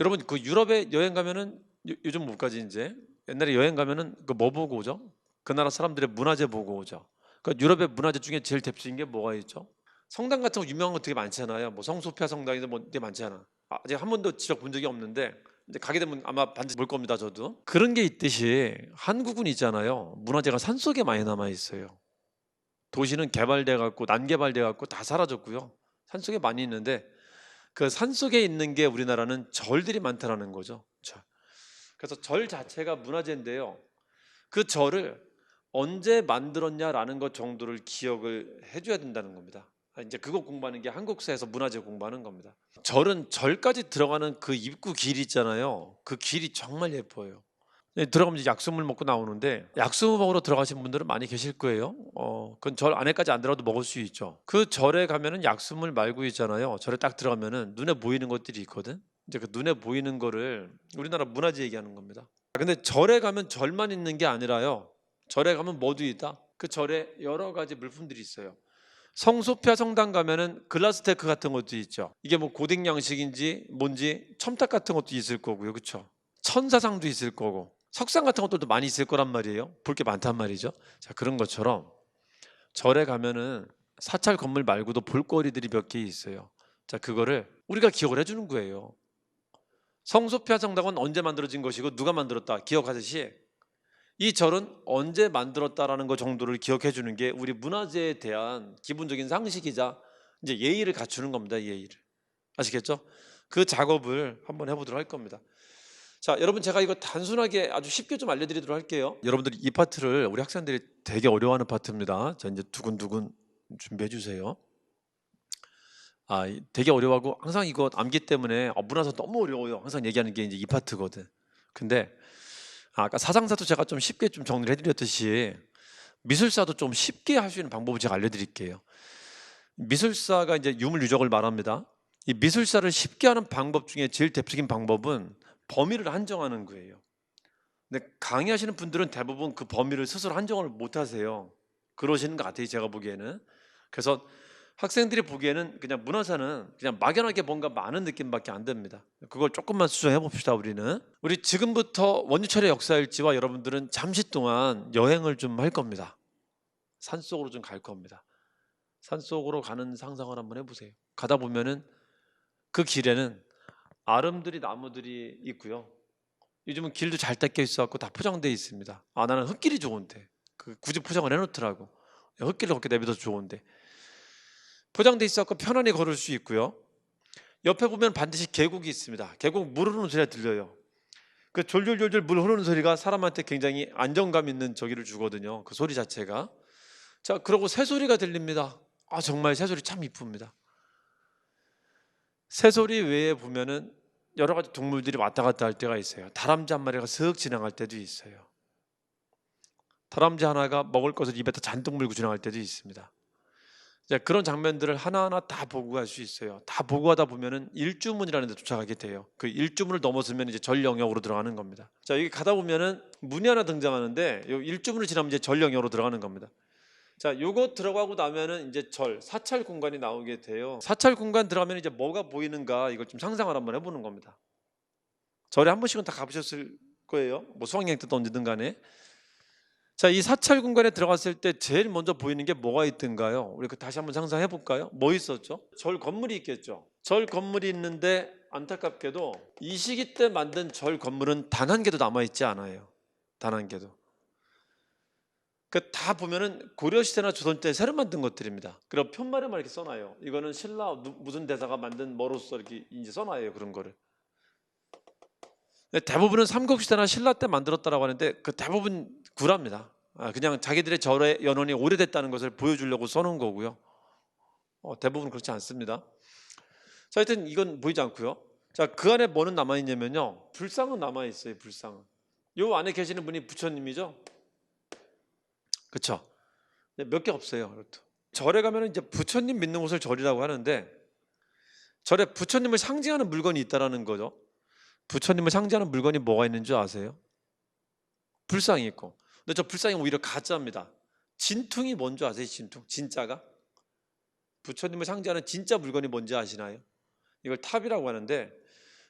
여러분 그 유럽에 여행 가면은 요, 요즘 못 가지 이제 옛날에 여행 가면은 그 뭐 보고 오죠? 그 나라 사람들의 문화재 보고 오죠. 그 유럽의 문화재 중에 제일 대표적인 게 뭐가 있죠? 성당 같은 거 유명한 거 되게 많잖아요. 뭐 성소피아 성당이나 뭐 되게 많잖아. 아, 아직 한 번도 직접 본 적이 없는데 이제 가게 되면 아마 반드시 볼 겁니다. 저도 그런 게 있듯이 한국은 있잖아요. 문화재가 산 속에 많이 남아 있어요. 도시는 개발돼 갖고 난개발돼 갖고 다 사라졌고요. 산 속에 많이 있는데 그 산 속에 있는 게 우리나라는 절들이 많다라는 거죠. 절. 그래서 절 자체가 문화재인데요. 그 절을 언제 만들었냐라는 것 정도를 기억을 해줘야 된다는 겁니다. 아, 이제 그거 공부하는 게 한국사에서 문화재 공부하는 겁니다. 절은 절까지 들어가는 그 입구 길 있잖아요. 그 길이 정말 예뻐요. 네, 들어가면 약수물 먹고 나오는데 약수물 먹으러 들어가신 분들은 많이 계실 거예요. 어, 그건 절 안에까지 안 들어가도 먹을 수 있죠. 그 절에 가면은 약수물 말고 있잖아요. 절에 딱 들어가면은 눈에 보이는 것들이 있거든. 이제 그 눈에 보이는 거를 우리나라 문화재 얘기하는 겁니다. 근데 절에 가면 절만 있는 게 아니라요. 절에 가면 뭐도 있다. 그 절에 여러 가지 물품들이 있어요. 성소피아 성당 가면은 글라스테크 같은 것도 있죠. 이게 뭐 고딕 양식인지 뭔지 첨탑 같은 것도 있을 거고요. 그렇죠? 천사상도 있을 거고 석상 같은 것들도 많이 있을 거란 말이에요. 볼 게 많단 말이죠. 자, 그런 것처럼 절에 가면은 사찰 건물 말고도 볼거리들이 몇 개 있어요. 자, 그거를 우리가 기억을 해 주는 거예요. 성소피아 성당은 언제 만들어진 것이고 누가 만들었다 기억하듯이 이 절은 언제 만들었다라는 것 정도를 기억해 주는 게 우리 문화재에 대한 기본적인 상식이자 이제 예의를 갖추는 겁니다. 예의를 아시겠죠? 그 작업을 한번 해보도록 할 겁니다. 자, 여러분 제가 이거 단순하게 아주 쉽게 좀 알려드리도록 할게요. 여러분들이 이 파트를 우리 학생들이 되게 어려워하는 파트입니다. 자, 이제 두근두근 준비해 주세요. 아, 이- 되게 어려워하고 항상 이거 암기 때문에 어, 문화사 너무 어려워요. 항상 얘기하는 게 이제 이 파트거든. 근데 아, 아까 사상사도 제가 좀 쉽게 좀 정리를 해드렸듯이 미술사도 좀 쉽게 할 수 있는 방법을 제가 알려드릴게요. 미술사가 이제 유물 유적을 말합니다. 이 미술사를 쉽게 하는 방법 중에 제일 대표적인 방법은 범위를 한정하는 거예요. 근데 강의하시는 분들은 대부분 그 범위를 스스로 한정을 못 하세요. 그러시는 것 같아요. 제가 보기에는. 그래서 학생들이 보기에는 그냥 문화사는 그냥 막연하게 뭔가 많은 느낌밖에 안 듭니다. 그걸 조금만 수정해 봅시다. 우리는 우리 지금부터 원유철의 역사일지와 여러분들은 잠시 동안 여행을 좀 할 겁니다. 산 속으로 좀 갈 겁니다. 산 속으로 가는 상상을 한번 해보세요. 가다 보면은 그 길에는 아름드리 나무들이 있고요. 요즘은 길도 잘 닦여 있어갖고 다 포장돼 있습니다. 아 나는 흙길이 좋은데 그 굳이 포장을 해놓더라고. 흙길을 걷게 내비둬서 좋은데 포장돼 있어갖고 편안히 걸을 수 있고요. 옆에 보면 반드시 계곡이 있습니다. 계곡 물 흐르는 소리가 들려요. 그 졸졸졸졸 물 흐르는 소리가 사람한테 굉장히 안정감 있는 저기를 주거든요. 그 소리 자체가. 자, 그리고 새소리가 들립니다. 아, 정말 새소리 참 이쁩니다. 새소리 외에 보면은 여러 가지 동물들이 왔다 갔다 할 때가 있어요. 다람쥐 한 마리가 슥 지나갈 때도 있어요. 다람쥐 하나가 먹을 것을 입에다 잔뜩 물고 지나갈 때도 있습니다. 자, 그런 장면들을 하나하나 다 보고 갈 수 있어요. 다 보고 하다 보면은 일주문이라는 데 도착하게 돼요. 그 일주문을 넘어서면 이제 절 영역으로 들어가는 겁니다. 자, 여기 가다 보면은 문이 하나 등장하는데 요 일주문을 지나면 이제 절 영역으로 들어가는 겁니다. 자, 요거 들어가고 나면은 이제 절 사찰 공간이 나오게 돼요. 사찰 공간 들어가면 이제 뭐가 보이는가 이걸 좀 상상을 한번 해보는 겁니다. 절에 한 번씩은 다 가보셨을 거예요. 뭐 수학여행 때도 언제든 간에. 자, 이 사찰 공간에 들어갔을 때 제일 먼저 보이는 게 뭐가 있던가요? 우리 그 다시 한번 상상해 볼까요? 뭐 있었죠? 절 건물이 있겠죠. 절 건물이 있는데 안타깝게도 이 시기 때 만든 절 건물은 단 한 개도 남아 있지 않아요. 단 한 개도. 그 다 보면은 고려 시대나 조선 때 새로 만든 것들입니다. 그리고 편말에만 이렇게 써놔요. 이거는 신라 누- 무슨 대사가 만든 뭐로서 이렇게 이제 써놔요 그런 거를. 대부분은 삼국시대나 신라 때 만들었다라고 하는데 그 대부분 구랍니다. 아, 그냥 자기들의 절의 연원이 오래됐다는 것을 보여주려고 써놓은 거고요. 어, 대부분 그렇지 않습니다. 자, 하여튼 이건 보이지 않고요. 자, 그 안에 뭐는 남아 있냐면요. 불상은 남아 있어요. 불상은. 요 안에 계시는 분이 부처님이죠. 그렇죠. 몇 개 없어요. 이것도. 절에 가면 이제 부처님 믿는 곳을 절이라고 하는데 절에 부처님을 상징하는 물건이 있다라는 거죠. 부처님을 상징하는 물건이 뭐가 있는 줄 아세요? 불상이 있고. 근데 저 불상이 오히려 가짜입니다. 진퉁이 뭔지 아세요? 진퉁. 진짜가? 부처님을 상징하는 진짜 물건이 뭔지 아시나요? 이걸 탑이라고 하는데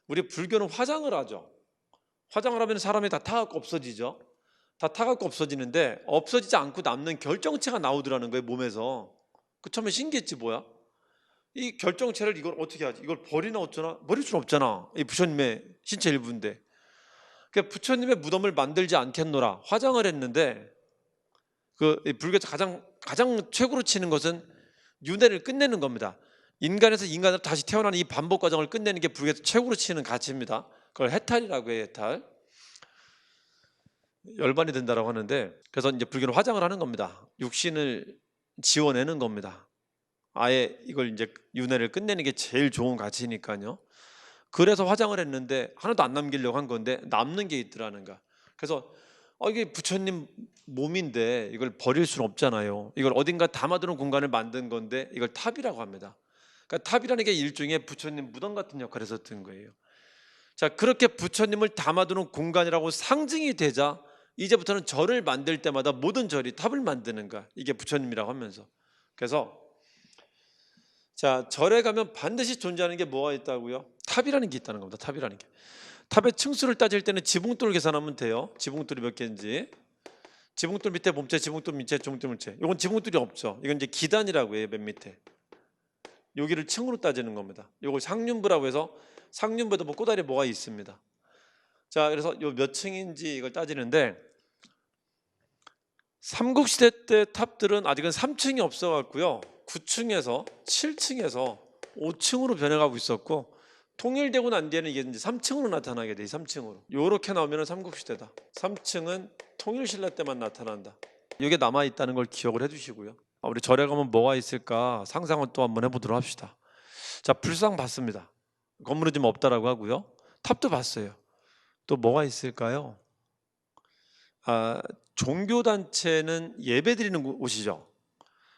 우리 불교는 화장을 하죠. 화장을 하면 사람이 다 타갖고 없어지죠. 다 타갖고 없어지는데 없어지지 않고 남는 결정체가 나오더라는 거예요 몸에서. 그 처음에 신기했지 뭐야? 이 결정체를 이걸 어떻게 하지? 이걸 버리나 어쩌나? 버릴 수는 없잖아. 이 부처님의 신체 일부인데. 그 부처님의 무덤을 만들지 않겠노라 화장을 했는데 그이 불교에서 가장 가장 최고로 치는 것은 윤회를 끝내는 겁니다. 인간에서 인간으로 다시 태어나는 이 반복 과정을 끝내는 게 불교에서 최고로 치는 가치입니다. 그걸 해탈이라고 해요, 해탈. 열반이 된다라고 하는데 그래서 이제 불교는 화장을 하는 겁니다. 육신을 지워내는 겁니다. 아예 이걸 이제 윤회를 끝내는 게 제일 좋은 가치니까요. 그래서 화장을 했는데 하나도 안 남기려고 한 건데 남는 게 있더라는 거. 그래서 어, 이게 부처님 몸인데 이걸 버릴 수는 없잖아요. 이걸 어딘가 담아두는 공간을 만든 건데 이걸 탑이라고 합니다. 그러니까 탑이라는 게 일종의 부처님 무덤 같은 역할을 했었던 거예요. 자 그렇게 부처님을 담아두는 공간이라고 상징이 되자 이제부터는 절을 만들 때마다 모든 절이 탑을 만드는 거야. 이게 부처님이라고 하면서. 그래서 자 절에 가면 반드시 존재하는 게 뭐가 있다고요? 탑이라는 게 있다는 겁니다. 탑이라는 게. 탑의 층수를 따질 때는 지붕돌 계산하면 돼요. 지붕돌이 몇 개인지. 지붕돌 밑에 몸체, 지붕돌 밑에, 지붕돌 밑에. 이건 지붕돌이 없죠. 이건 이제 기단이라고 해요. 맨 밑에. 여기를 층으로 따지는 겁니다. 이걸 상륜부라고 해서 상륜부에도 뭐 꼬다리 뭐가 있습니다. 자, 그래서 요 몇 층인지 이걸 따지는데 삼국시대 때 탑들은 아직은 3층이 없어 갖고요. 9층에서 7층에서 5층으로 변해가고 있었고 통일되고 난 뒤에는 이게 이제 3층으로 나타나게 돼. 3층으로. 요렇게 나오면은 삼국시대다. 3층은 통일신라 때만 나타난다. 이게 남아 있다는 걸 기억을 해 주시고요. 아, 우리 절에 가면 뭐가 있을까 상상을 또 한번 해 보도록 합시다. 자, 불상 봤습니다. 건물은 좀 없다라고 하고요. 탑도 봤어요. 또 뭐가 있을까요? 아, 종교 단체는 예배 드리는 곳이죠.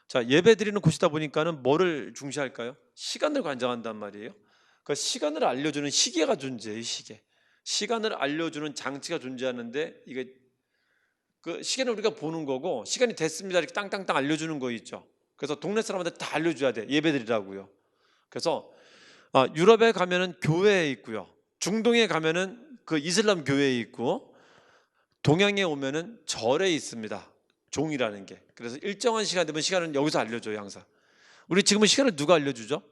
자, 예배 드리는 곳이다 보니까는 뭐를 중시할까요? 시간을 관장한단 말이에요. 그 시간을 알려주는 시계가 존재해요. 시계. 시간을 알려주는 장치가 존재하는데 이게 그 시계는 우리가 보는 거고 시간이 됐습니다 이렇게 땅땅땅 알려주는 거 있죠. 그래서 동네 사람한테 다 알려줘야 돼. 예배드리라고요. 그래서 아, 유럽에 가면은 교회에 있고요. 중동에 가면은 그 이슬람 교회에 있고 동양에 오면은 절에 있습니다. 종이라는 게. 그래서 일정한 시간 되면 시간은 여기서 알려줘요 항상. 우리 지금은 시간을 누가 알려주죠?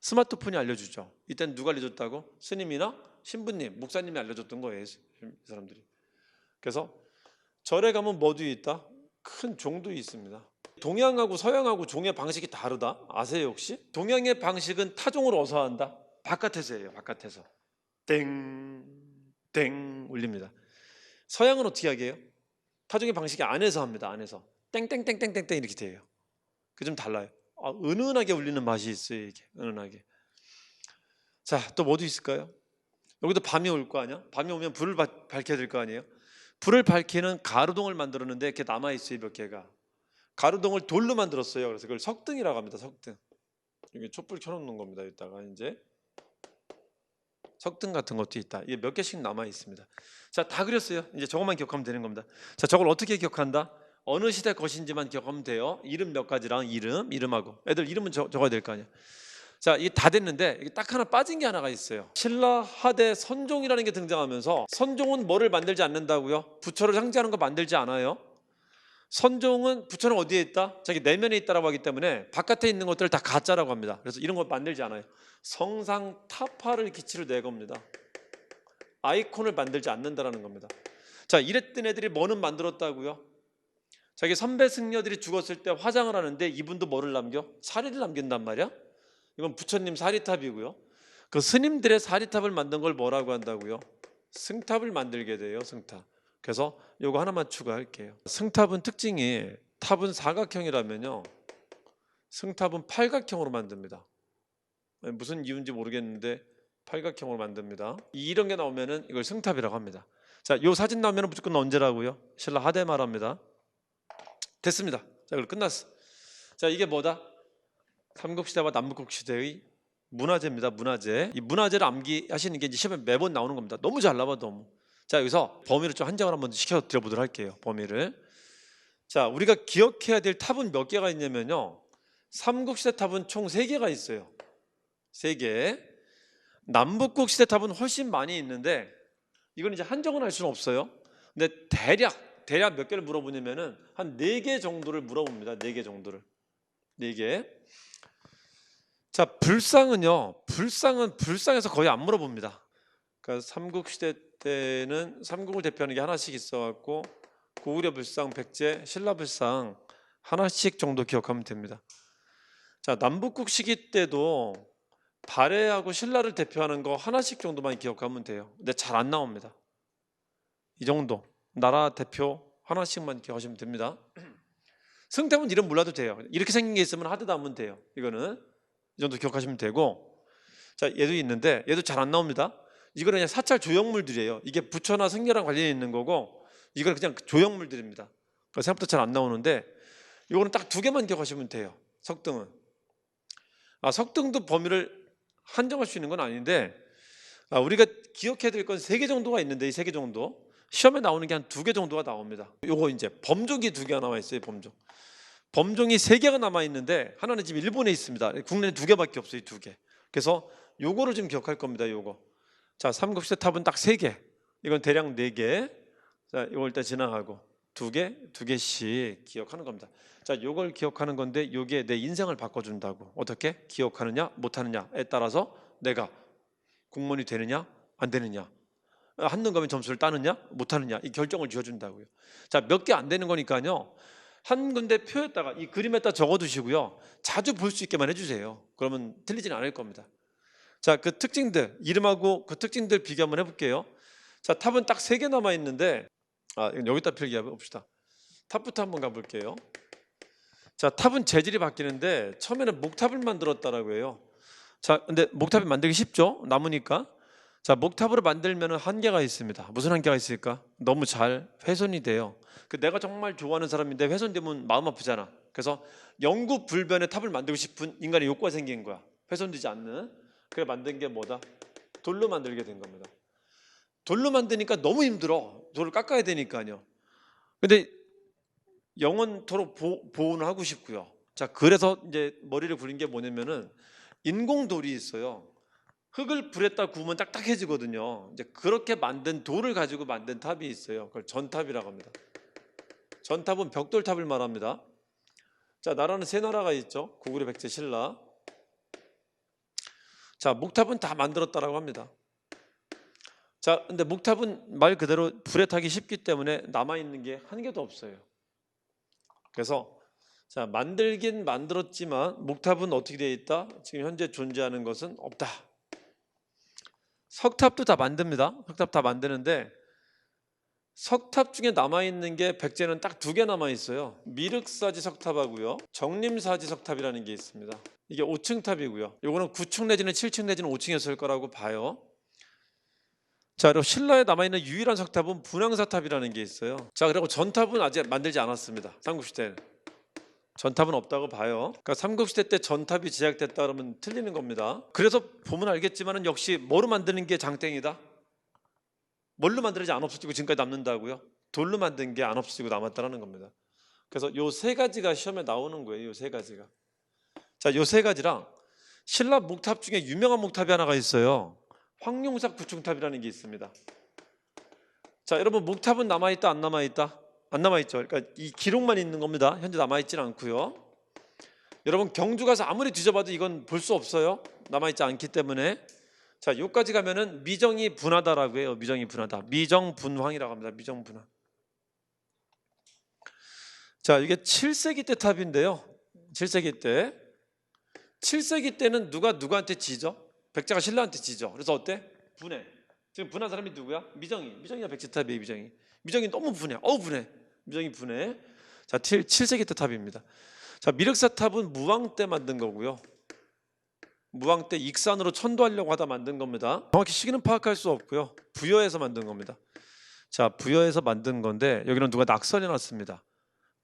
스마트폰이 알려주죠. 이때는 누가 알려줬다고? 스님이나 신부님, 목사님이 알려줬던 거예요. 이 사람들이. 그래서 절에 가면 뭐도 있다? 큰 종도 있습니다. 동양하고 서양하고 종의 방식이 다르다. 아세요 혹시? 동양의 방식은 타종을 어서 한다. 바깥에서 해요. 바깥에서. 땡, 땡 울립니다. 서양은 어떻게 하게 해요? 타종의 방식이 안에서 합니다. 안에서. 땡땡땡땡땡땡 이렇게 돼요. 그 좀 달라요. 아, 은은하게 울리는 맛이 있어요. 이게 은은하게. 자, 또 뭐도 있을까요? 여기도 밤이 올 거 아니야? 밤이 오면 불을 바- 밝혀야 될 거 아니에요? 불을 밝히는 가루동을 만들었는데 이렇게 남아 있어요. 몇 개가. 가루동을 돌로 만들었어요. 그래서 그걸 석등이라고 합니다. 석등. 여기 촛불 켜놓는 겁니다. 이따가 이제 석등 같은 것도 있다. 이게 몇 개씩 남아 있습니다. 자, 다 그렸어요. 이제 저것만 기억하면 되는 겁니다. 자, 저걸 어떻게 기억한다? 어느 시대 것인지만 기억하면 돼요. 이름 몇 가지랑 이름, 이름하고. 애들 이름은 적, 적어야 될 거 아니야. 자, 이게 다 됐는데 이게 딱 하나 빠진 게 하나가 있어요. 신라 하대 선종이라는 게 등장하면서 선종은 뭐를 만들지 않는다고요? 부처를 상징하는 거 만들지 않아요. 선종은 부처는 어디에 있다? 자기 내면에 있다라고 하기 때문에 바깥에 있는 것들을 다 가짜라고 합니다. 그래서 이런 거 만들지 않아요. 성상 타파를 기치로 내 겁니다. 아이콘을 만들지 않는다라는 겁니다. 자, 이랬던 애들이 뭐는 만들었다고요? 자기 선배 승려들이 죽었을 때 화장을 하는데 이분도 뭐를 남겨? 사리를 남긴단 말이야? 이건 부처님 사리탑이고요. 그 스님들의 사리탑을 만든 걸 뭐라고 한다고요? 승탑을 만들게 돼요. 승탑. 그래서 요거 하나만 추가할게요. 승탑은 특징이 탑은 사각형이라면요. 승탑은 팔각형으로 만듭니다. 무슨 이유인지 모르겠는데 팔각형으로 만듭니다. 이런 게 나오면은 이걸 승탑이라고 합니다. 자, 요 사진 나오면은 무조건 언제라고요? 신라 하대 말합니다. 됐습니다. 자, 그럼 끝났어. 자, 이게 뭐다? 삼국시대와 남북국시대의 문화재입니다. 문화재. 이 문화재를 암기하시는 게 이제 시험에 매번 나오는 겁니다. 너무 잘 나와 너무. 자, 여기서 범위를 좀 한정을 한번 시켜 드려 보도록 할게요. 범위를. 자, 우리가 기억해야 될 탑은 몇 개가 있냐면요. 삼국시대 탑은 총 세개가 있어요. 세개 남북국 시대 탑은 훨씬 많이 있는데 이건 이제 한정은 할 수는 없어요. 근데 대략 대략 몇 개를 물어보냐면은 한 네 개 정도를 물어봅니다. 네 개 정도를. 네 개. 자, 불상은요. 불상은 불상에서 거의 안 물어봅니다. 그러니까 삼국 시대 때는 삼국을 대표하는 게 하나씩 있어 갖고 고구려 불상, 백제, 신라 불상 하나씩 정도 기억하면 됩니다. 자, 남북국 시기 때도 발해하고 신라를 대표하는 거 하나씩 정도만 기억하면 돼요. 근데 잘 안 나옵니다. 이 정도 나라 대표 하나씩만 기억하시면 됩니다. 승탑은 이름 몰라도 돼요. 이렇게 생긴 게 있으면 하드 담으면 돼요. 이거는 이 정도 기억하시면 되고 자 얘도 있는데 얘도 잘 안 나옵니다. 이거는 그냥 사찰 조형물들이에요. 이게 부처나 승려랑 관련이 있는 거고 이거는 그냥 조형물들입니다. 그래서 생각보다 잘 안 나오는데 이거는 딱 두 개만 기억하시면 돼요. 석등은 아 석등도 범위를 한정할 수 있는 건 아닌데 아, 우리가 기억해야 될 건 세 개 정도가 있는데 이 세 개 정도 시험에 나오는 게 한 두 개 정도가 나옵니다. 요거 이제 범종이 두 개가 남아 있어요. 범종. 범종이 세 개가 남아 있는데 하나는 지금 일본에 있습니다. 국내에 두 개밖에 없어요. 이두 개. 그래서 요거를 좀 기억할 겁니다. 요거. 자, 삼국시대 탑은 딱 세 개. 이건 대략 네 개. 자, 이걸 일단 지나가고 두 개, 두 개씩 기억하는 겁니다. 자, 요걸 기억하는 건데 요게 내 인생을 바꿔준다고. 어떻게 기억하느냐, 못하느냐에 따라서 내가 공무원이 되느냐, 안 되느냐. 한눈 가면 점수를 따느냐, 못하느냐 이 결정을 지어준다고요. 자, 몇 개 안 되는 거니까요. 한 군데 표에다가 이 그림에다 적어두시고요. 자주 볼 수 있게만 해주세요. 그러면 틀리지는 않을 겁니다. 자, 그 특징들 이름하고 그 특징들 비교 한번 해볼게요. 자, 탑은 딱 세 개 남아 있는데 아, 여기다 필기해 봅시다. 탑부터 한번 가볼게요. 자, 탑은 재질이 바뀌는데 처음에는 목탑을 만들었다라고 해요. 자, 근데 목탑이 만들기 쉽죠? 나무니까. 자, 목탑으로 만들면 한계가 있습니다. 무슨 한계가 있을까? 너무 잘 훼손이 돼요. 그 내가 정말 좋아하는 사람인데 훼손되면 마음 아프잖아. 그래서 영구 불변의 탑을 만들고 싶은 인간의 욕구가 생긴 거야. 훼손되지 않는. 그래 만든 게 뭐다? 돌로 만들게 된 겁니다. 돌로 만드니까 너무 힘들어. 돌을 깎아야 되니까요. 근데 영원토록 보, 보존을 하고 싶고요. 자, 그래서 이제 머리를 굴린 게 뭐냐면은 인공 돌이 있어요. 흙을 불에다 구우면 딱딱해지거든요. 이제 그렇게 만든 돌을 가지고 만든 탑이 있어요. 그걸 전탑이라고 합니다. 전탑은 벽돌탑을 말합니다. 자, 나라는 세 나라가 있죠. 고구려, 백제, 신라. 자, 목탑은 다 만들었다라고 합니다. 자, 근데 목탑은 말 그대로 불에 타기 쉽기 때문에 남아 있는 게 한 개도 없어요. 그래서 자, 만들긴 만들었지만 목탑은 어떻게 되어 있다? 지금 현재 존재하는 것은 없다. 석탑도 다 만듭니다. 석탑 다 만드는데 석탑 중에 남아 있는 게 백제는 딱 두 개 남아 있어요. 미륵사지 석탑하고요. 정림사지 석탑이라는 게 있습니다. 이게 5층 탑이고요. 이거는 9층 내지는 7층 내지는 5층이었을 거라고 봐요. 자, 그리고 신라에 남아 있는 유일한 석탑은 분황사탑이라는 게 있어요. 자, 그리고 전탑은 아직 만들지 않았습니다. 삼국시대는. 전탑은 없다고 봐요. 그러니까 삼국시대 때 전탑이 제작됐다 그러면 틀리는 겁니다. 그래서 보면 알겠지만 은 역시 뭐로 만드는 게 장땡이다. 뭘로 만들지 안 없어지고 지금까지 남는다고요? 돌로 만든 게 안 없어지고 남았다라는 겁니다. 그래서 요 세 가지가 시험에 나오는 거예요. 요 세 가지가. 자, 요 세 가지랑 신라 목탑 중에 유명한 목탑이 하나가 있어요. 황룡삭 구층탑이라는 게 있습니다. 자, 여러분 목탑은 남아 있다 안 남아 있다? 안 남아 있죠. 그러니까 이 기록만 있는 겁니다. 현재 남아 있지는 않고요. 여러분 경주 가서 아무리 뒤져봐도 이건 볼 수 없어요. 남아 있지 않기 때문에 자, 여기까지 가면은 미정이 분하다라고 해요. 미정이 분하다. 미정 분황이라고 합니다. 미정 분황. 자, 이게 7세기 때 탑인데요. 7세기 때 7세기 때는 누가 누구한테 지죠? 백제가 신라한테 지죠. 그래서 어때? 분해. 지금 분한 사람이 누구야? 미정이. 미정이가 백제 탑이에요. 미정이. 미정이 너무 분해. 어우 분해. 미정이 분해. 자, 7, 7세기 때 탑입니다. 자, 미륵사 탑은 무왕 때 만든 거고요. 무왕 때 익산으로 천도하려고 하다 만든 겁니다. 정확히 시기는 파악할 수 없고요. 부여에서 만든 겁니다. 자, 부여에서 만든 건데 여기는 누가 낙선해 놨습니다.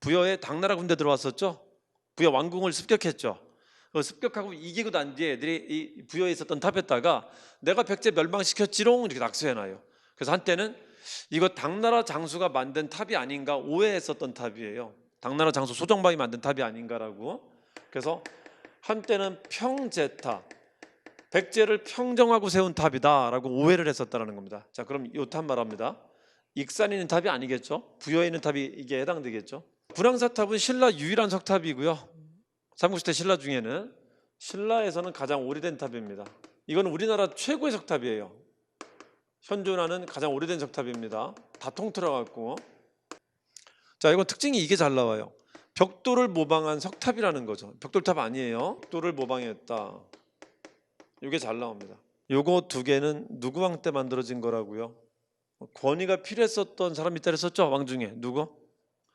부여에 당나라 군대 들어왔었죠. 부여 왕궁을 습격했죠. 그 습격하고 이기고 난 뒤에 애들이 이 부여에 있었던 탑에다가 내가 백제 멸망시켰지롱 이렇게 낙서해놔요. 그래서 한때는 이거 당나라 장수가 만든 탑이 아닌가 오해했었던 탑이에요. 당나라 장수 소정방이 만든 탑이 아닌가라고. 그래서 한때는 평제탑, 백제를 평정하고 세운 탑이다라고 오해를 했었다라는 겁니다. 자, 그럼 이탑 말합니다. 익산에 있는 탑이 아니겠죠? 부여에 있는 탑이 이게 해당되겠죠? 분황사탑은 신라 유일한 석탑이고요. 삼국시대 신라 중에는 신라에서는 가장 오래된 탑입니다. 이건 우리나라 최고의 석탑이에요. 현존하는 가장 오래된 석탑입니다. 다 통틀어 갖고 자, 이건 특징이 이게 잘 나와요. 벽돌을 모방한 석탑이라는 거죠. 벽돌탑 아니에요. 벽돌을 모방했다. 이게 잘 나옵니다. 요거 두 개는 누구 왕 때 만들어진 거라고요? 권위가 필요했었던 사람이 있다 그랬었죠? 왕 중에 누구?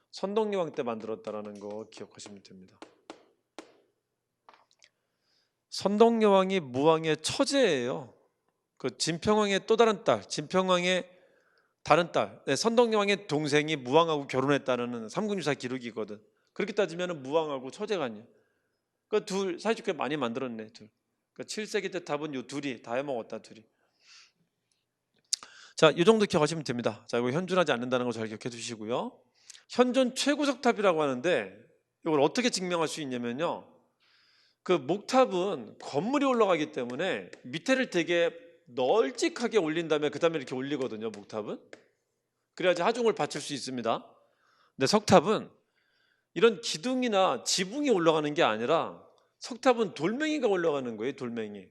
선동리 왕 때 만들었다라는 거 기억하시면 됩니다. 선동리 왕이 무왕의 처제예요. 그 진평왕의 또 다른 딸, 진평왕의 다른 딸, 네, 선동리 왕의 동생이 무왕하고 결혼했다는 삼국유사 기록이거든. 그렇게 따지면 무왕하고 처제가 아니야. 그둘 사이좋게 많이 만들었네 둘. 그 7세기 때 탑은 요 둘이 다 해먹었다 둘이. 자, 이 정도 기억하시면 됩니다. 자, 이거 현존하지 않는다는 거 잘 기억해 두시고요. 현존 최고석 탑이라고 하는데 이걸 어떻게 증명할 수 있냐면요. 그 목탑은 건물이 올라가기 때문에 밑에를 되게 널찍하게 올린 다음에 그 다음에 이렇게 올리거든요. 목탑은 그래야지 하중을 받칠 수 있습니다. 근데 석탑은 이런 기둥이나 지붕이 올라가는 게 아니라 석탑은 돌멩이가 올라가는 거예요. 돌멩이.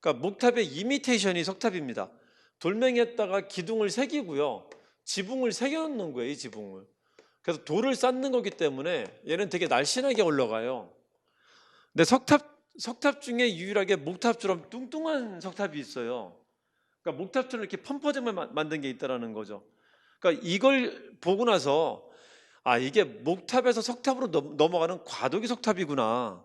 그러니까 목탑의 이미테이션이 석탑입니다. 돌멩이에다가 기둥을 새기고요. 지붕을 새겨놓는 거예요. 이 지붕을. 그래서 돌을 쌓는 거기 때문에 얘는 되게 날씬하게 올라가요. 근데 석탑 석탑 중에 유일하게 목탑처럼 뚱뚱한 석탑이 있어요. 그러니까 목탑처럼 이렇게 펌퍼짐을 마- 만든 게 있다라는 거죠. 그러니까 이걸 보고 나서 아 이게 목탑에서 석탑으로 넘- 넘어가는 과도기 석탑이구나.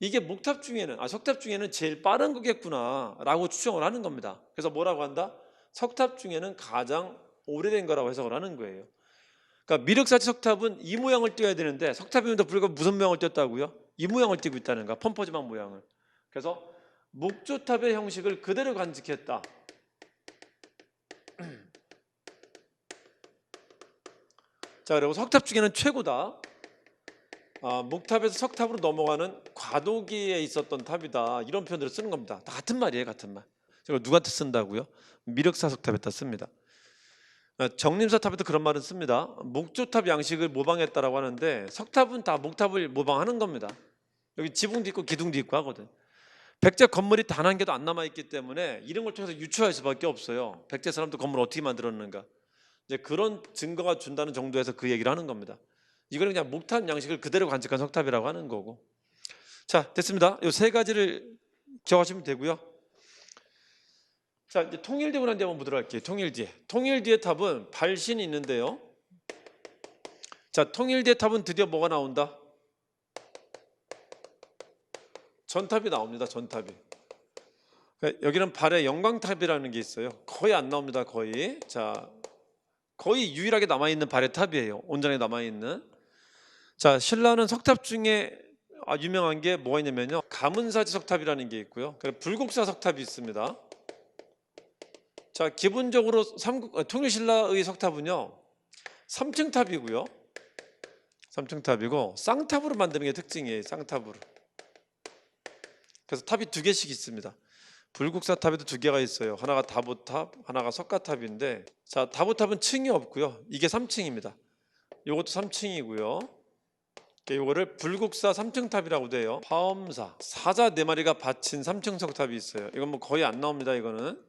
이게 목탑 중에는 아 석탑 중에는 제일 빠른 거겠구나 라고 추정을 하는 겁니다. 그래서 뭐라고 한다? 석탑 중에는 가장 오래된 거라고 해석을 하는 거예요. 그러니까 미륵사지 석탑은 이 모양을 띄어야 되는데 석탑임에도 불구하고 무슨 모양을 띄었다고요? 이 모양을 띄고 있다는 거야. 펌퍼짐한 모양을. 그래서 목조탑의 형식을 그대로 간직했다. 자 그리고 석탑 중에는 최고다. 아, 목탑에서 석탑으로 넘어가는 과도기에 있었던 탑이다. 이런 표현들을 쓰는 겁니다. 다 같은 말이에요, 같은 말. 제가 누구한테 쓴다고요? 미륵사 석탑에다 씁니다. 아, 정림사탑에도 그런 말은 씁니다. 목조탑 양식을 모방했다라고 하는데 석탑은 다 목탑을 모방하는 겁니다. 여기 지붕도 있고 기둥도 있고 하거든. 백제 건물이 단 한 개도 안 남아 있기 때문에 이런 걸 통해서 유추할 수밖에 없어요. 백제 사람도 건물 을 어떻게 만들었는가. 이제 그런 증거가 준다는 정도에서 그 얘기를 하는 겁니다. 이거는 그냥 목탑 양식을 그대로 간직한 석탑이라고 하는 거고. 자, 됐습니다. 이 세 가지를 기억하시면 되고요. 자, 이제 난 뒤에 한번 보도록 할게요. 통일뒤에. 통일뒤의 탑은 발신이 있는데요. 자, 통일뒤의 탑은 드디어 뭐가 나온다? 전탑이 나옵니다. 전탑이. 그러니까 여기는 발의 영광탑이라는 게 있어요. 거의 안 나옵니다. 거의. 자, 거의 유일하게 남아 있는 발의 탑이에요. 온전하게 남아 있는. 자, 신라는 석탑 중에 아, 유명한 게 뭐가 있냐면요. 가문사지 석탑이라는 게 있고요. 그리고 불국사 석탑이 있습니다. 자, 기본적으로 삼국 어, 통일신라의 석탑은요. 3층 탑이고요. 3층 탑이고 쌍탑으로 만드는 게 특징이에요. 쌍탑으로. 그래서 탑이 두 개씩 있습니다. 불국사 탑에도 두 개가 있어요. 하나가 다보탑, 하나가 석가탑인데 자, 다보탑은 층이 없고요. 이게 3층입니다. 요것도 3층이고요. 요거를 불국사 3층 탑이라고 돼요. 파엄사 사자 네 마리가 받친 3층 석탑이 있어요. 이건 뭐 거의 안 나옵니다. 이거는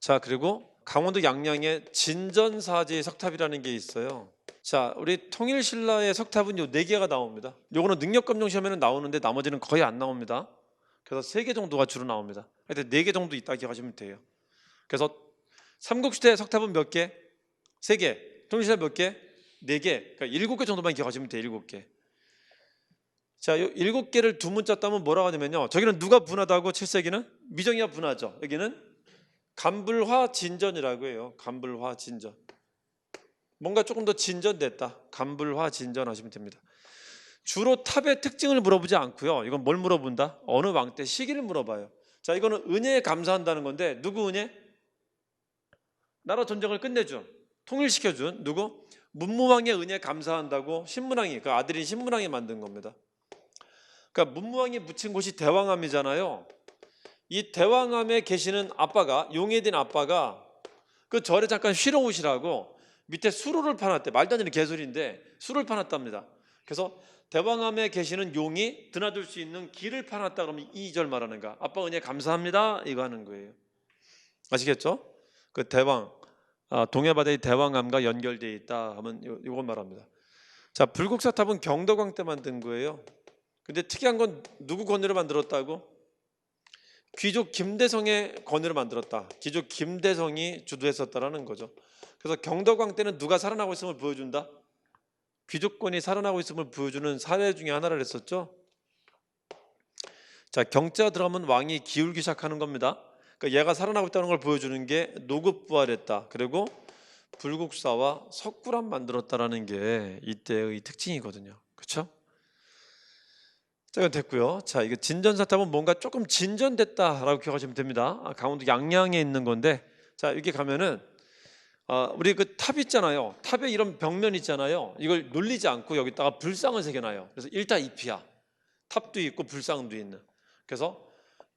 자 그리고 강원도 양양에 진전사지 석탑이라는 게 있어요. 자 우리 통일신라의 석탑은 요 네 개가 나옵니다. 요거는 능력검정 시험에는 나오는데 나머지는 거의 안 나옵니다. 그래서 세 개 정도가 주로 나옵니다. 하여튼 네개 정도 있다 기억하시면 돼요. 그래서 삼국시대 석탑은 몇 개? 세 개. 통일신라 몇 개? 네 개. 그러니까 일곱 개 정도만 기억하시면 돼요. 일곱 개. 자, 요 일곱 개를 두 문자 따면 뭐라고 하냐면요. 저기는 누가 분하다고 7세기는 미정이가 분하죠. 여기는 간불화 진전이라고 해요. 간불화 진전. 뭔가 조금 더 진전됐다. 간불화 진전 하시면 됩니다. 주로 탑의 특징을 물어보지 않고요. 이건 뭘 물어본다? 어느 왕 때 시기를 물어봐요. 자, 이거는 은혜에 감사한다는 건데 누구 은혜? 나라 전쟁을 끝내준, 통일시켜준 누구? 문무왕의 은혜에 감사한다고 신문왕이 그 아들인 신문왕이 만든 겁니다. 그러니까 문무왕이 묻힌 곳이 대왕암이잖아요. 이 대왕암에 계시는 아빠가 용에 된 아빠가 그 절에 잠깐 쉬러 오시라고 밑에 수로를 파놨대. 말도 안 되는 개소리인데 수로를 파놨답니다. 그래서 대왕암에 계시는 용이 드나들 수 있는 길을 파놨다 그러면 이 절 말하는가? 아빠 은혜 감사합니다. 이거 하는 거예요. 아시겠죠? 그 대왕 아, 동해바다의 대왕암과 연결되어 있다 하면 요, 요건 말합니다. 자 불국사탑은 경덕왕 때 만든 거예요. 근데 특이한 건 누구 권위로 만들었다고? 귀족 김대성의 권위로 만들었다. 귀족 김대성이 주도했었다라는 거죠. 그래서 경덕왕 때는 누가 살아나고 있음을 보여준다. 귀족권이 살아나고 있음을 보여주는 사례 중에 하나를 했었죠. 자 경자 들어가면 왕이 기울기 시작하는 겁니다. 그러니까 얘가 살아나고 있다는 걸 보여주는 게 노급 부활했다. 그리고 불국사와 석굴암 만들었다라는 게 이때의 특징이거든요. 그렇죠? 자, 이건 됐고요. 자, 이거 진전사탑은 뭔가 조금 진전됐다라고 기억하시면 됩니다. 아, 강원도 양양에 있는 건데, 자 여기 가면은 아, 우리 그 탑 있잖아요. 탑에 이런 벽면 있잖아요. 이걸 놀리지 않고 여기다가 불상을 새겨놔요. 그래서 일타 이피야. 탑도 있고 불상도 있는. 그래서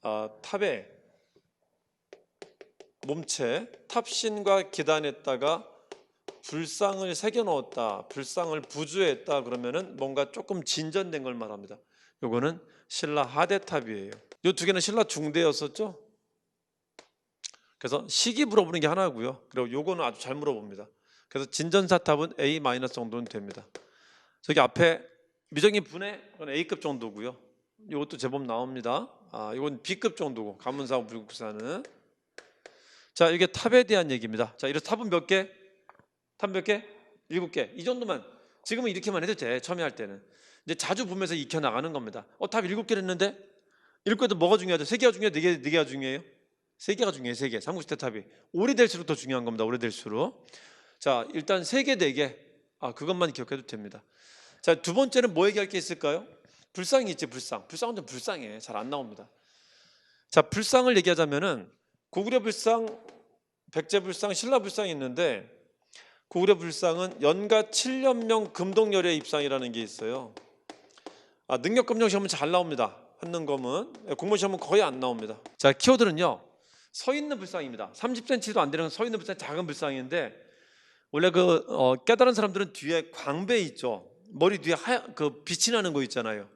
아, 탑에 몸체 탑신과 기단에다가 불상을 새겨 넣었다. 불상을 부주했다. 그러면은 뭔가 조금 진전된 걸 말합니다. 요거는 신라 하대탑이에요. 요 두 개는 신라 중대였었죠. 그래서 시기 물어보는 게 하나고요. 그리고 요거는 아주 잘 물어봅니다. 그래서 진전사탑은 A 마이너스 정도는 됩니다. 저기 앞에 미정이 분해 그건 A급 정도고요. 이것도 제법 나옵니다. 아, 이건 B급 정도고 가문사고 불국사는 자 이게 탑에 대한 얘기입니다. 자 이래서 탑은 몇 개? 탑 몇 개? 일곱 개. 이 정도만 지금은 이렇게만 해도 돼. 처음에 할 때는 이제 자주 보면서 익혀 나가는 겁니다. 어탑 일곱 개를 했는데 일곱 개도 뭐가 중요하죠? 세 개가 중요해? 네 개, 네 개가 중요해요? 세 개가 중요해. 세 개. 삼국시대 탑이 오래될수록 더 중요한 겁니다. 오래될수록 자 일단 세 개, 네 개. 아 그것만 기억해도 됩니다. 자 두 번째는 뭐 얘기할 게 있을까요? 불상이 있지 불상. 불상은 좀 불쌍해. 잘 안 나옵니다. 자 불상을 얘기하자면은 고구려 불상, 백제 불상, 신라 불상이 있는데 고구려 불상은 연가 7년명 금동열의 입상이라는 게 있어요. 아, 능력 검정 시험은 잘 나옵니다. 한능검은 공무원 시험은 거의 안 나옵니다. 자 키워드는요. 서 있는 불상입니다. 30cm도 안 되는 서 있는 불상 작은 불상인데 원래 그 어, 깨달은 사람들은 뒤에 광배 있죠. 머리 뒤에 하얀 그 빛이 나는 거 있잖아요.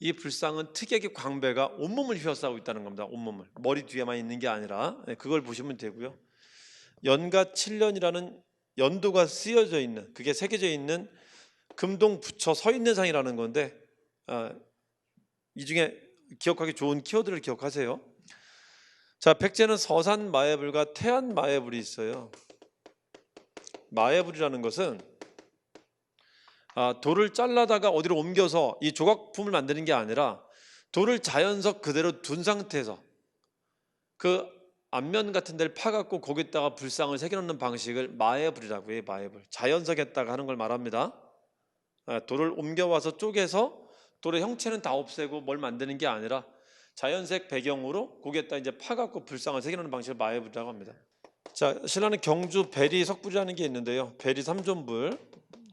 이 불상은 특이하게 광배가 온몸을 휘어싸고 있다는 겁니다. 온몸을 머리 뒤에만 있는 게 아니라 네, 그걸 보시면 되고요. 연가 7년이라는 연도가 쓰여져 있는 그게 새겨져 있는 금동 부처 서 있는 상이라는 건데 아, 이 중에 기억하기 좋은 키워드를 기억하세요. 자 백제는 서산 마애불과 태안 마애불이 있어요. 마애불이라는 것은 아, 돌을 잘라다가 어디로 옮겨서 이 조각품을 만드는 게 아니라 돌을 자연석 그대로 둔 상태에서 그 앞면 같은 데를 파갖고 거기다가 불상을 새겨놓는 방식을 마애불이라고 해요. 마애불. 자연석에다가 하는 걸 말합니다. 아, 돌을 옮겨와서 쪼개서 돌의 형체는 다 없애고 뭘 만드는 게 아니라 자연색 배경으로 거기에다 이제 파갖고 불상을 새겨놓는 방식을 마애불이라고 합니다. 자, 신라는 경주 베리 석불이라는 게 있는데요. 베리 삼존불.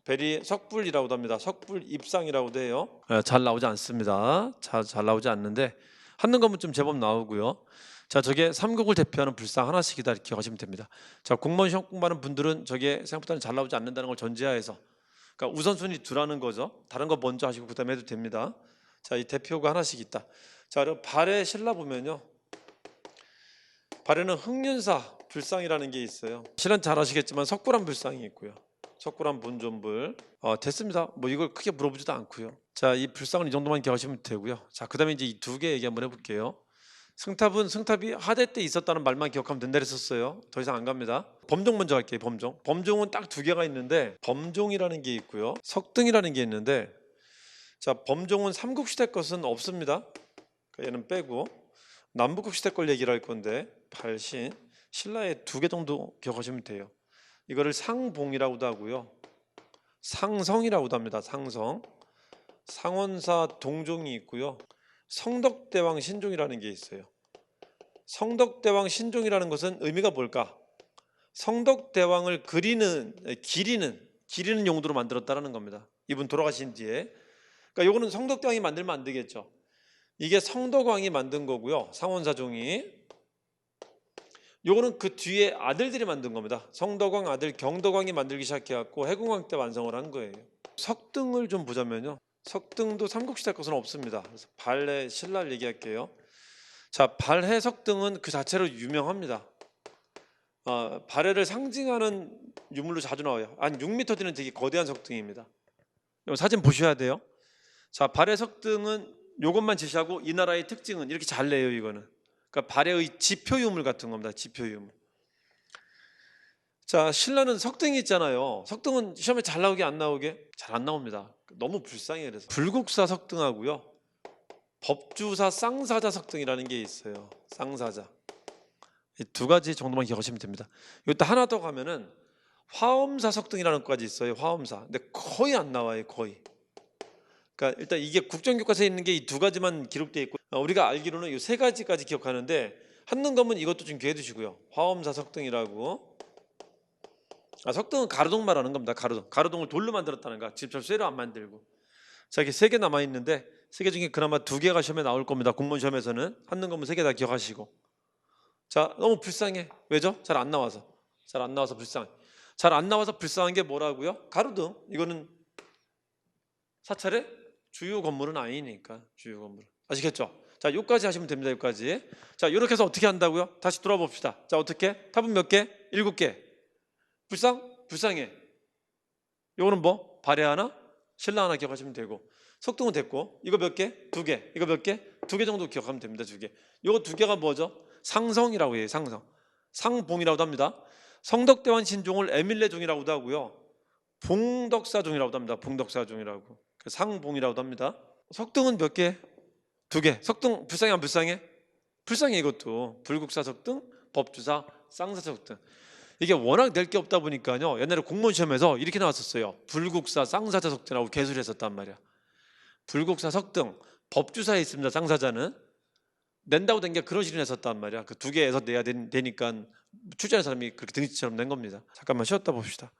베리 석불이라고도 합니다. 석불 입상이라고도 해요. 예, 잘 나오지 않습니다. 잘, 잘 나오지 않는데 한는 거면 좀 제법 나오고요. 자, 저게 삼국을 대표하는 불상 하나씩이다 이렇게 기억하시면 됩니다. 자, 공무원 시험 공부하는 분들은 저게 생각보다는 잘 나오지 않는다는 걸 전제하에서 그러니까 우선순위 두라는 거죠. 다른 거 먼저 하시고 그다음에 해도 됩니다. 자, 이 대표가 하나씩 있다. 자, 그리고 발에 신라 보면요. 발에는 흥륜사 불상이라는 게 있어요. 실은 잘 아시겠지만 석굴암 불상이 있고요. 석굴암 본존불 어, 됐습니다. 뭐 이걸 크게 물어보지도 않고요. 자, 이 불상은 이 정도만 기억하시면 되고요. 자, 그다음에 이제 이 두 개 얘기 한번 해볼게요. 승탑은 승탑이 하대 때 있었다는 말만 기억하면 된다 그랬었어요. 더 이상 안 갑니다. 범종 먼저 할게요. 범종. 범종은 딱 두 개가 있는데 범종이라는 게 있고요. 석등이라는 게 있는데 자, 범종은 삼국시대 것은 없습니다. 그러니까 얘는 빼고 남북국 시대 걸 얘기를 할 건데 발신 신라의 두 개 정도 기억하시면 돼요. 이거를 상봉이라고도 하고요. 상성이라고도 합니다. 상성. 상원사 동종이 있고요. 성덕대왕 신종이라는 게 있어요. 성덕대왕 신종이라는 것은 의미가 뭘까? 성덕대왕을 그리는 기리는 기리는 용도로 만들었다라는 겁니다. 이분 돌아가신 뒤에. 그러니까 요거는 성덕대왕이 만들면 안 되겠죠. 이게 성덕왕이 만든 거고요. 상원사종이. 요거는 그 뒤에 아들들이 만든 겁니다. 성덕왕 아들 경덕왕이 만들기 시작해갖고 해궁왕 때 완성을 한 거예요. 석등을 좀 보자면요. 석등도 삼국시대 것은 없습니다. 그래서 발해 신라를 얘기할게요. 자, 발해 석등은 그 자체로 유명합니다. 어, 발해를 상징하는 유물로 자주 나와요. 한 6m 되는 되게 거대한 석등입니다. 사진 보셔야 돼요. 자, 발해 석등은 요것만 제시하고 이 나라의 특징은 이렇게 잘 내요, 이거는. 그러니까 발해의 지표 유물 같은 겁니다. 지표 유물. 자, 신라는 석등이 있잖아요. 석등은 시험에 잘 나오게 안 나오게 잘 안 나옵니다. 너무 불쌍해 그래서. 불국사 석등하고요. 법주사 쌍사자 석등이라는 게 있어요. 쌍사자. 이두 가지 정도만 기억하시면 됩니다. 이것도 하나 더 가면은 화엄사 석등이라는 것까지 있어요. 화엄사. 근데 거의 안 나와요. 거의. 그러니까 일단 이게 국정교과서에 있는 게 이 두 가지만 기록되어 있고 어, 우리가 알기로는 이 세 가지까지 기억하는데 한능검은 이것도 좀 기억해 두시고요. 화엄사 석등이라고. 아, 석등은 가로등 말하는 겁니다. 가로등. 가로등을 돌로 만들었다는 거. 직접 쇠로 안 만들고. 자, 이게 세 개 남아 있는데 세 개 중에 그나마 두 개가 시험에 나올 겁니다. 공무원 시험에서는 한능검은 세 개 다 기억하시고. 자, 너무 불쌍해. 왜죠? 잘 안 나와서. 잘 안 나와서 불쌍해. 잘 안 나와서 불쌍한 게 뭐라고요? 가로등. 이거는 사찰의 주요 건물은 아니니까 주요 건물. 아시겠죠? 자, 여기까지 하시면 됩니다. 여기까지. 자, 이렇게 해서 어떻게 한다고요? 다시 돌아봅시다. 자, 어떻게? 탑은 몇 개? 일곱 개. 불쌍? 불쌍해. 요거는 뭐? 발해 하나? 신라 하나 기억하시면 되고. 속등은 됐고. 이거 몇 개? 두 개. 이거 몇 개? 두 개 정도 기억하면 됩니다. 두 개. 요거 두 개가 뭐죠? 상성이라고 해요. 상성. 상봉이라고도 합니다. 성덕대왕 신종을 에밀레종이라고도 하고요. 봉덕사종이라고도 합니다. 봉덕사종이라고. 그 상봉이라고도 합니다. 석등은 몇 개? 두 개. 석등 불쌍해 안 불쌍해? 불쌍해 이것도. 불국사 석등, 법주사, 쌍사 석등. 이게 워낙 낼 게 없다 보니까요. 옛날에 공무원 시험에서 이렇게 나왔었어요. 불국사 쌍사자 석등하고 개수를 했었단 말이야. 불국사 석등, 법주사에 있습니다. 쌍사자는 낸다고 된 게 그런 식으로 냈었단 말이야. 그 두 개에서 내야 된- 되니까 출제하는 사람이 그렇게 등지처럼 낸 겁니다. 잠깐만 쉬었다 봅시다.